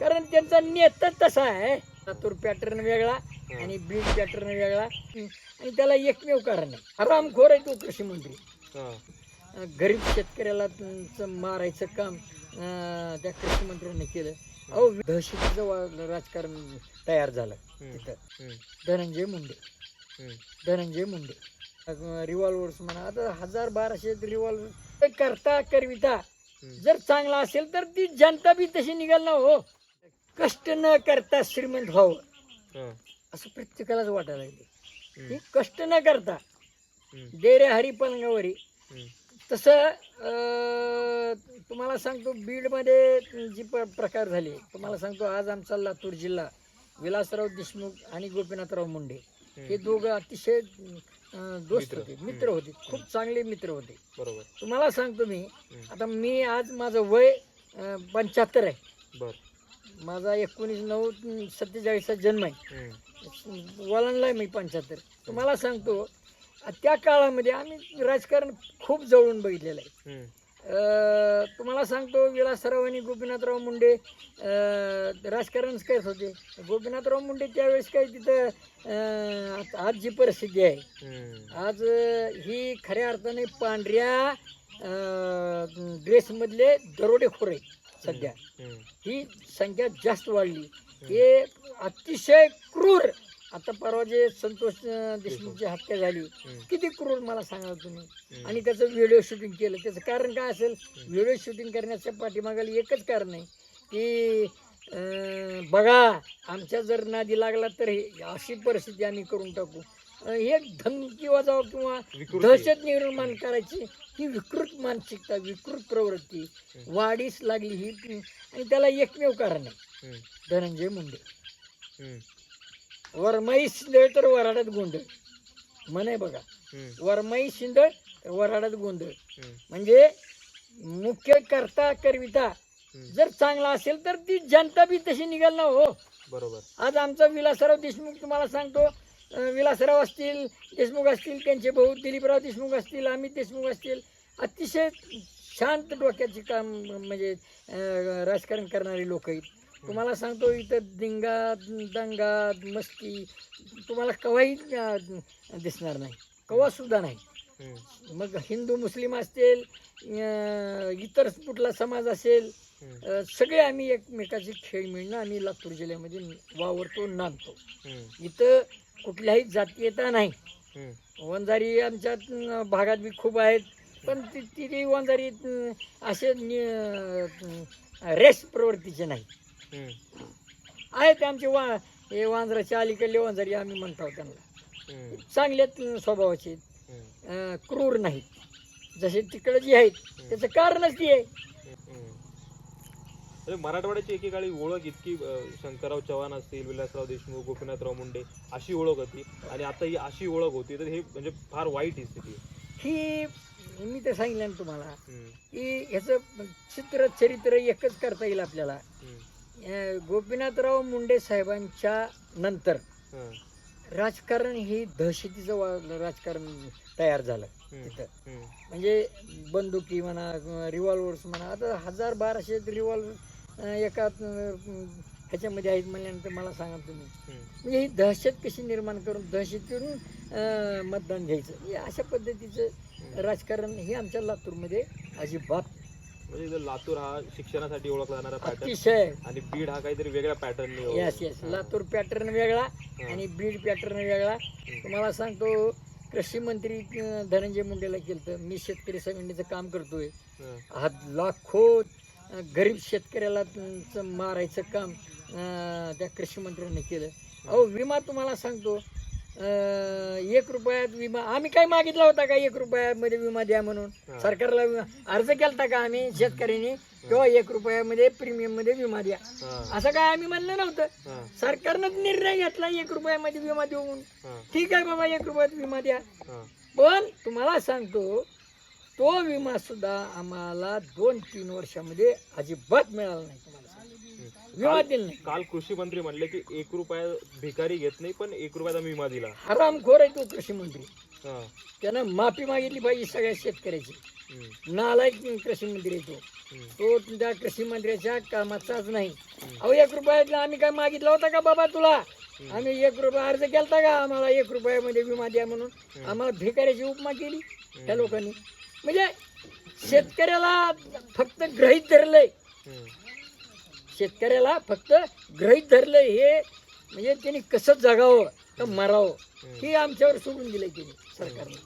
कारण त्यांचा नेता तसा आहे. लातूर पॅटर्न वेगळा आणि बीड पॅटर्न वेगळा. आणि त्याला एकमेव कारण आहे. हरामखोर आहे तो कृषी मंत्री. अं, गरीब शेतकऱ्याला तुमचं मारायचं काम अं, त्या कृषी मंत्र्यांनी केलं. अहो दहशतीचं वा- राजकारण तयार झालं. तिथं. धनंजय मुंडे. धनंजय मुंडे. रिव्हॉल्वर्स म्हणा आता हजार बाराशे रिव्हॉल्वर करता करविता. जर चांगला असेल तर ती जनता बी तशी निघाल ना हो. कष्ट न करता श्रीमंत व्हावं. असं प्रत्येकालाच वाटायला लागले. की कष्ट न करता हम्म. दे रे हरी पलंगावरी. तसं तुम्हाला सांगतो बीडमध्ये जी प प्रकार झाले तुम्हाला सांगतो आज आमचा लातूर जिल्हा विलासराव देशमुख आणि गोपीनाथराव मुंडे हे दोघं अतिशय दोस्त. होते मित्र होते खूप चांगले मित्र होते बरोबर तुम्हाला सांगतो मी. आता मी आज माझं वय पंच्याहत्तर आहे बर माझा एकोणीस नऊ सत्तेचाळीसचा जन्म आहे. वळणला आहे मी पंच्याहत्तर. तुम्हाला सांगतो त्या काळामध्ये आम्ही राजकारण खूप जवळून बघितलेलं आहे. तुम्हाला सांगतो विलासराव आणि गोपीनाथराव मुंडे अ, राजकारणच करत होते. गोपीनाथराव मुंडे त्यावेळेस काय तिथं आज- जी परिस्थिती आहे. आज ही खऱ्या अर्थाने पांढऱ्या ड्रेसमधले दरोडेखोर आहेत. सध्या. ही संख्या जास्त वाढली. हे अतिशय क्रूर. आता परवा जे संतोष देशमुखची हत्या झाली. किती क्रूर मला सांगा तुम्ही. आणि त्याचं व्हिडिओ शूटिंग केलं. त्याचं कारण काय असेल? व्हिडिओ शूटिंग करण्याच्या पाठीमागाला एकच कारण आहे की बघा आमच्या जर नादी लागला तर हे अशी परिस्थिती आम्ही करून टाकू. हे धमकी वाजावं किंवा. दहशत निर्माण करायची ही विकृत मानसिकता विकृत प्रवृत्ती वाढीस लागली ही आणि त्याला एकमेव कारण आहे. धनंजय मुंडे. वरमाई शिंदळ तर वराडात गोंधळ म्हणे बघा. वरमाई शिंदळ तर वराडात गोंधळ. म्हणजे मुख्य करता करविता. जर चांगला असेल तर ती जनता बी तशी निघाल ना हो बरोबर आज आमचा विलासराव देशमुख तुम्हाला सांगतो विलासराव असतील देशमुख असतील त्यांचे भाऊ दिलीपराव देशमुख असतील अमित देशमुख असतील. अतिशय शांत डोक्याचे काम म्हणजे राजकारण करणारे लोक आहेत. तुम्हाला सांगतो इथं दिंगा दंगा मस्ती तुम्हाला कवाही दिसणार नाही. कवा सुद्धा नाही. मग हिंदू मुस्लिम असतील इतर कुठला समाज असेल सगळे आम्ही एकमेकाचे खेळ मिळणं आम्ही लातूर जिल्ह्यामध्ये वावरतो नांदतो. इथं कुठल्याही जातीयता नाही. वंजारी आमच्या भागात बी खूप आहेत पण ती ती ती वंजारी असे रेस प्रवृत्तीचे नाही. आहेत आमचे वा हे वांजराचे अलीकडले वंजारी आम्ही म्हणतो त्यांना. चांगल्याच स्वभावाचे क्रूर नाहीत जसे तिकडे जे आहेत त्याचं कारणच ती आहे. अरे मराठवाड्याची एकेकाळी ओळख इतकी शंकरराव चव्हाण असतील विलासराव देशमुख गोपीनाथराव मुंडे अशी ओळख होती आणि आता ही अशी ओळख होती तर हे म्हणजे फार वाईट ही स्थिती. ही मी तर सांगितलं ना तुम्हाला. की ह्याचं चित्र चरित्र एकच करता येईल आपल्याला गोपीनाथराव मुंडे साहेबांच्या नंतर. राजकारण हे दहशतीचं राजकारण तयार झालं. तिथं. म्हणजे बंदुकी म्हणा रिव्हॉल्वर्स म्हणा आता हजार बाराशे रिव्हॉल्वर एका ह्याच्यामध्ये आहेत म्हणल्यानंतर मला सांगा तुम्ही. म्हणजे ही दहशत कशी निर्माण करून दहशतीतून मतदान घ्यायचं? हे अशा पद्धतीचं राजकारण हे आमच्या लातूरमध्ये अजिबात म्हणजे लातूर हा शिक्षणासाठी ओळखला जाणारा पॅटर्न अतिशय. आणि बीड हा काहीतरी वेगळ्या pattern yes yes Latur pattern वेगळा आणि बीड पॅटर्न वेगळा. तुम्हाला सांगतो कृषी मंत्री धनंजय मुंडेला केलं मी शेतकरी संघटनेचं काम करतोय. हा लाखो गरीब शेतकऱ्याला मारायचं काम त्या कृषी मंत्र्यांनी केलं. अहो विमा तुम्हाला सांगतो एक रुपयात विमा आम्ही काय मागितला होता का एक रुपयामध्ये विमा द्या म्हणून. सरकारला विमा अर्ज केलता का आम्ही शेतकऱ्यांनी? किंवा एक रुपयामध्ये प्रीमियममध्ये विमा द्या. असं काय आम्ही म्हणलं नव्हतं. सरकारनं निर्णय घेतला एक रुपयामध्ये विमा देऊ म्हणून ठीक आहे बाबा एक रुपयात विमा द्या. पण तुम्हाला सांगतो तो विमा सुद्धा आम्हाला दोन तीन वर्षामध्ये अजिबात मिळाला नाही. तुम्हाला विमा दिला नाही. काल कृषी मंत्री म्हणले की एक रुपया भिकारी घेत नाही पण एक रुपयाचा विमा दिला. हरामखोर आहे तो कृषी मंत्री. हा. त्यानं माफी मागितली पाहिजे सगळ्या शेतकऱ्याची. हम्म. नालायक कृषी मंत्री आहे तो. हम्म. तो त्या कृषी मंत्र्याच्या कामाचाच नाही. अहो एक रुपयातला आम्ही काय मागितला होता का बाबा तुला? आम्ही एक रुपया अर्ज केलता का? आम्हाला एक रुपयामध्ये विमा द्या म्हणून. आम्हाला भिकाऱ्याची उपमा केली त्या लोकांनी. म्हणजे शेतकऱ्याला फक्त ग्रहित धरलंय. हम्म. शेतकऱ्याला फक्त ग्रहित धरलंय हे म्हणजे त्यांनी कसं जगावं का मरावं हे आमच्यावर सोडून दिलंय त्यांनी सरकारने.